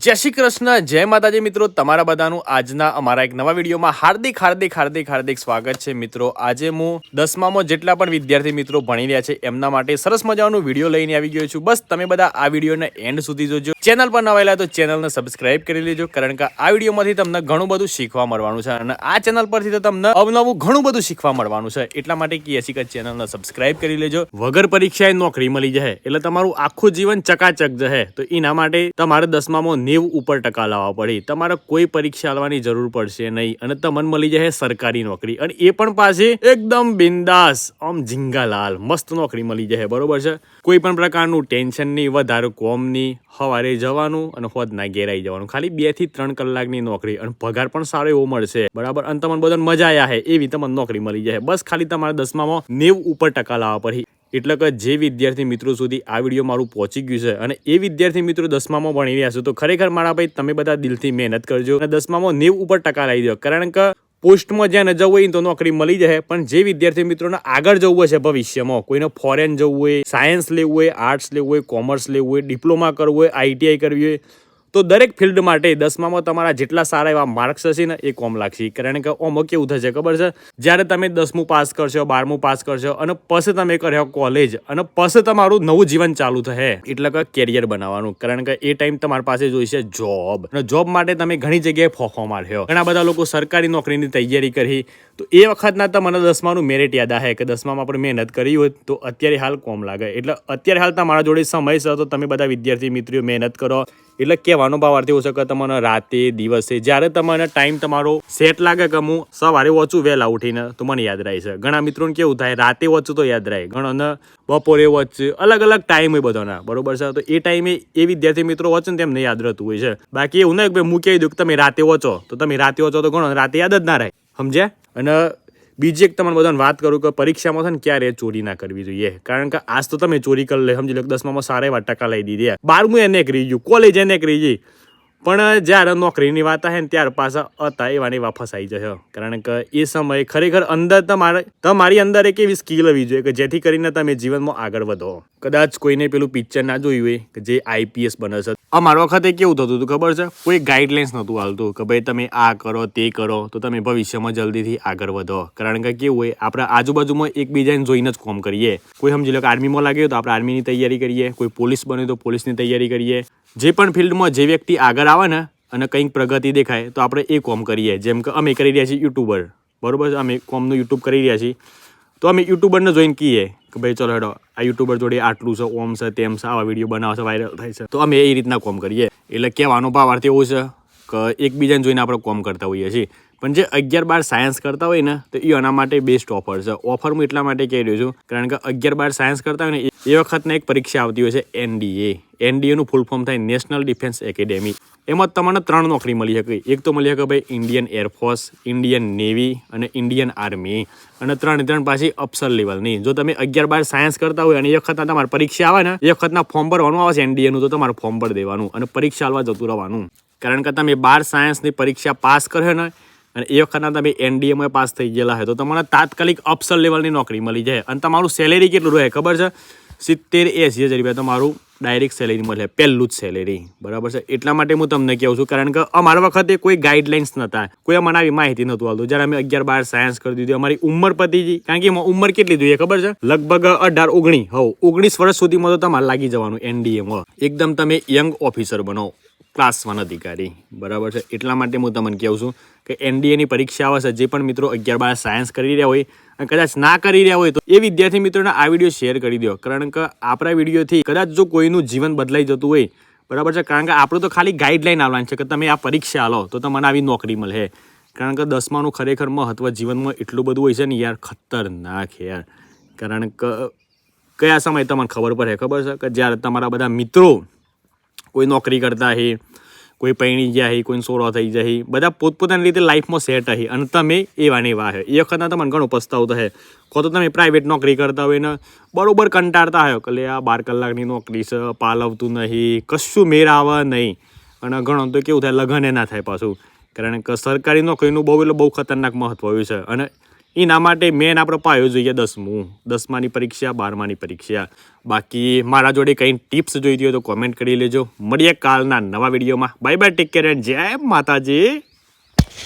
જય શ્રી કૃષ્ણ, જય માતાજી મિત્રો. તમારા બધાનું આજના અમારા એક નવા વિડીયોમાં હાર્દિક હાર્દિક હાર્દિક હાર્દિક સ્વાગત છે મિત્રો. આજે હું દસમામાં જેટલા પણ વિદ્યાર્થી મિત્રો ભણી રહ્યા છે, એમના માટે સરસ મજાનો વીડિયો લઈને આવી ગયો છું. બસ તમે બધા આ વિડીયોને એન્ડ સુધી જોજો. ચેનલ પર નવાયેલા તો ચેનલને સબસ્ક્રાઇબ કરી લેજો, કારણ કે આ વિડીયોમાંથી તમને ઘણું બધું શીખવા મળવાનું છે અને આ ચેનલ પરથી તો તમને અવનવું ઘણું બધું શીખવા મળવાનું છે. એટલા માટે છીએ કે ચેનલને સબસ્ક્રાઇબ કરી લેજો. વગર પરીક્ષાએ નોકરી મળી જાય એટલે તમારું આખું જીવન ચકાચક જશે તો એના માટે તમારે દસમામાં નેવ ઉપર ટકા લાવવા પડે. તમારે કોઈ પરીક્ષા આલવાની જરૂર પડશે નહીં અને તમને મળી જાય સરકારી નોકરી. અને એ પણ પાસે એકદમ બિંદાસ, આમ ઝીંગાલાલ, મસ્ત નોકરી મળી જાય બરોબર છે? કોઈ પણ પ્રકારનું ટેન્શન નહીં, વધારે કોમ નહીં સવારે જવાનું અને હોદના ઘેરાઈ જવાનું. ખાલી બેથી ત્રણ કલાકની નોકરી અને પગાર પણ સારો એવો મળશે. બરાબર? અને તમને બધાને મજા આવ્યા હે, એવી તમને નોકરી મળી જાય બસ ખાલી તમારે દસમામાં નેવ ઉપર ટકા લાવવા પડે એટલે કે જે વિદ્યાર્થી મિત્રો સુધી આ વીડિયો મારું પહોંચી ગયું છે અને એ વિદ્યાર્થી મિત્રો દસમામાં ભણી રહ્યા છો, તો ખરેખર મારા ભાઈ તમે બધા દિલથી મહેનત કરજો અને દસમામાં નેવ ઉપર ટકા લાવી દો. કારણ કે પોસ્ટમાં જ્યાં જવું હોય તો નોકરી મળી જાય પણ જે વિદ્યાર્થી મિત્રોને આગળ જવું હશે ભવિષ્યમાં, કોઈને ફોરેન જવું હોય સાયન્સ લેવું હોય આર્ટ્સ લેવું હોય કોમર્સ લેવું હોય ડિપ્લોમા કરવું હોય આઈટીઆઈ કરવી હોય તો દરેક ફિલ્ડ માટે દસમામાં તમારા જેટલા સારા એવા માર્ક્સ હશે ને એ કોમ લાગશે. કારણ કે ઓમાં કેવું થશે ખબર છે? જ્યારે તમે દસમું પાસ કરશો, બારમું પાસ કરશો અને પછી તમે કર્યો કોલેજ અને પછી તમારું નવું જીવન ચાલુ થશે એટલે કે કેરિયર બનાવવાનું. કારણ કે એ ટાઈમ તમારી પાસે જોઈશે જોબ અને જોબ માટે તમે ઘણી જગ્યાએ ફોફો માર્યો. ઘણા બધા લોકો સરકારી નોકરીની તૈયારી કરી. તો એ વખતના તમને દસમાનું મેરિટ યાદ આવે કે દસમામાં આપણે મહેનત કરી હોય તો અત્યારે હાલ કોમ લાગે. એટલે અત્યારે હાલ તમારા જોડે સમય છે, તો તમે બધા વિદ્યાર્થી મિત્રો મહેનત કરો. એટલે કહેવાનો ભાવ અર્થ એવો છે કે તમને રાતે, દિવસે, જ્યારે તમને ટાઈમ તમારો સેટ લાગે કે હું સવારે ઓછું વહેલા ઉઠીને, તો મને યાદ રહે છે. ઘણા મિત્રોને કેવું થાય, રાતે વાંચું તો યાદ રહે. ઘણાને બપોરે વચ્ચે અલગ અલગ ટાઈમ હોય બધાના. બરોબર છે? તો એ ટાઈમે એ વિદ્યાર્થી મિત્રો વચ્ચે તેમને યાદ રહેતું હોય છે. બાકી એવું નહીં કે કહી દઉં કે તમે રાતે વાંચો તો તમે રાતે વાંચો તો ઘણો રાતે યાદ જ ના રહે. સમજ્યા? અને બીજી એક તમને બધાને વાત કરું કે પરીક્ષામાં છે ને ક્યારે ચોરી ના કરવી જોઈએ. કારણ કે આજ તો તમે ચોરી કરી લે, સમજી લો દસમામાં સારા એવા ટકા લઈ દીધી બારમું એને એક રહી ગયું, કોલેજ એને એક રહી ગઈ. પણ જ્યારે નોકરીની વાત આવે ને ત્યાર પાછા હતા એવાની વાફસ આવી જશે કારણ કે એ સમયે ખરેખર અંદર તમારે, તમારી અંદર એક એવી સ્કિલ હોવી જોઈએ કે જેથી કરીને તમે જીવનમાં આગળ વધો. કદાચ કોઈને પેલું પિક્ચર ના જોયું હોય કે જે આઈપીએસ બને છે. અમારા વખતે કેવું થતું હતું ખબર છે? કોઈ ગાઈડલાઇન્સ નહોતું હાલતું કે ભાઈ તમે આ કરો, તે કરો, તો તમે ભવિષ્યમાં જલ્દીથી આગળ વધો. કારણ કે કેવું હોય, આપણા આજુબાજુમાં એકબીજાને જોઈને જ કોમ કરીએ. કોઈ સમજી લો કે આર્મીમાં લાગ્યો તો આપણે આર્મીની તૈયારી કરીએ. કોઈ પોલીસ બને તો પોલીસની તૈયારી કરીએ. જે પણ ફિલ્ડમાં જે વ્યક્તિ આગળ આવે ને, અને કંઈક પ્રગતિ દેખાય, તો આપણે એ કોમ કરીએ. જેમ કે અમે કરી રહ્યા છીએ યુટ્યુબર બરોબર અમે કોમનું યુટ્યુબ કરી રહ્યા છીએ. તો અમે યુટ્યુબરને જોઈને કહીએ કે ભાઈ ચલો હેડો, આ યુટ્યુબર જોડે આટલું છે, ઓમ છે, તેમ છે, આવા વીડિયો બનાવે છે વાયરલ થાય છે. તો અમે એ રીતના કોમ કરીએ. એટલે કહેવાનો ભાવ અર્થ એવો છે કે એકબીજાને જોઈને આપણે કોમ કરતા હોઈએ છીએ. પણ જે અગિયાર બાર સાયન્સ કરતા હોય ને, તો એ એના માટે બેસ્ટ ઓફર છે. ઓફર હું એટલા માટે કહી રહ્યો છું, કારણ કે અગિયાર બાર સાયન્સ કરતા હોય ને, એ વખતના એક પરીક્ષા આવતી હોય છે એનડીએ એનડીએનું ફૂલ ફોર્મ થાય નેશનલ ડિફેન્સ એકેડેમી એમાં તમને ત્રણ નોકરી મળી શકે. એક તો મળી શકે ભાઈ Indian air force Indian navy અને ઇન્ડિયન આર્મી અને ત્રણ ત્રણ પાછી અફસર લેવલની જો તમે અગિયાર બાર સાયન્સ કરતા હોય અને એ વખતના તમારે પરીક્ષા આવે ને, એ વખતના ફોર્મ ભરવાનું આવે છે એનડીએનું તો તમારે ફોર્મ પર દેવાનું અને પરીક્ષા આલવા જતું રહેવાનું. કારણ કે તમે બાર સાયન્સની પરીક્ષા પાસ કર્યો ને અને એ વખતના તમે એનડીએમાં પાસ થઈ ગયેલા હોય. તો તમને તાત્કાલિક અફસર લેવલની નોકરી મળી જાય. અને તમારું સેલેરી કેટલું રહે ખબર છે? સિત્તેર એંસી હજાર રૂપિયા તમારું ડાયરેક્ટ સેલેરી મળે. પહેલું જ સેલેરી બરાબર છે? એટલા માટે હું તમને કહું છું, કારણ કે અમારા વખતે કોઈ ગાઈડલાઇન્સ નહોતા કોઈ અમને આવી માહિતી નહોતું આવતું. જ્યારે અમે અગિયાર બાર સાયન્સ કરી દીધું, અમારી ઉંમર પતી ગઈ. કારણ કે એમાં ઉંમર કેટલી જોઈએ ખબર છે? લગભગ અઢાર, ઓગણીસ. હવ, ઓગણીસ વર્ષ સુધીમાં તો તમારે લાગી જવાનું એનડીએમાં એકદમ તમે યંગ ઓફિસર બનો. ક્લાસ વન અધિકારી. બરાબર છે? એટલા માટે હું તમને કહું છું કે એનડીએની પરીક્ષા આવશે જે પણ મિત્રો અગિયાર બાર સાયન્સ કરી રહ્યા હોય અને કદાચ ના કરી રહ્યા હોય તો એ વિદ્યાર્થી મિત્રોને આ વીડિયો શેર કરી દો. કારણ કે આપણા વિડીયોથી કદાચ જો કોઈનું જીવન બદલાઈ જતું હોય, બરાબર છે? કારણ કે આપણું તો ખાલી ગાઈડલાઈન આવવાની છે કે તમે આ પરીક્ષા લો તો તમને આવી નોકરી મળે. કારણ કે દસમાનું ખરેખર મહત્વ જીવનમાં એટલું બધું હોય છે ને યાર, ખતરનાક યાર. કારણ કે કયા સમયે તમને ખબર પડે? ખબર છે? કે જ્યારે તમારા બધા મિત્રો કોઈ નોકરી કરતા હે, કોઈ પૈણી ગયા હી, કોઈ સોરો થઈ જાય બધા પોતપોતાની રીતે લાઈફમાં સેટ હે અને તમે એવાની વાહ એ વખતના તમને ઘણો પસ્તાવ થશે કો તો તમે પ્રાઇવેટ નોકરી કરતા હોય ને બરોબર કંટાળતા હોય કે આ બાર કલાકની નોકરી છે, પાલવતું નહીં, કશું મેર આવે નહીં. અને ઘણો તો કેવું થાય, લગન ના થાય પાછું. કારણ કે સરકારી નોકરીનું બહુ એટલે બહુ ખતરનાક મહત્વ હોય છે. અને એના માટે મેન આપણો પાયો જોઈએ દસમું. દસમાની પરીક્ષા, બારમાની પરીક્ષા. બાકી મારા જોડે કંઈ ટિપ્સ જોઈતી હોય તો કોમેન્ટ કરી લેજો. મળીએ કાલના નવા વિડીયોમાં. Bye bye take care and જય માતાજી.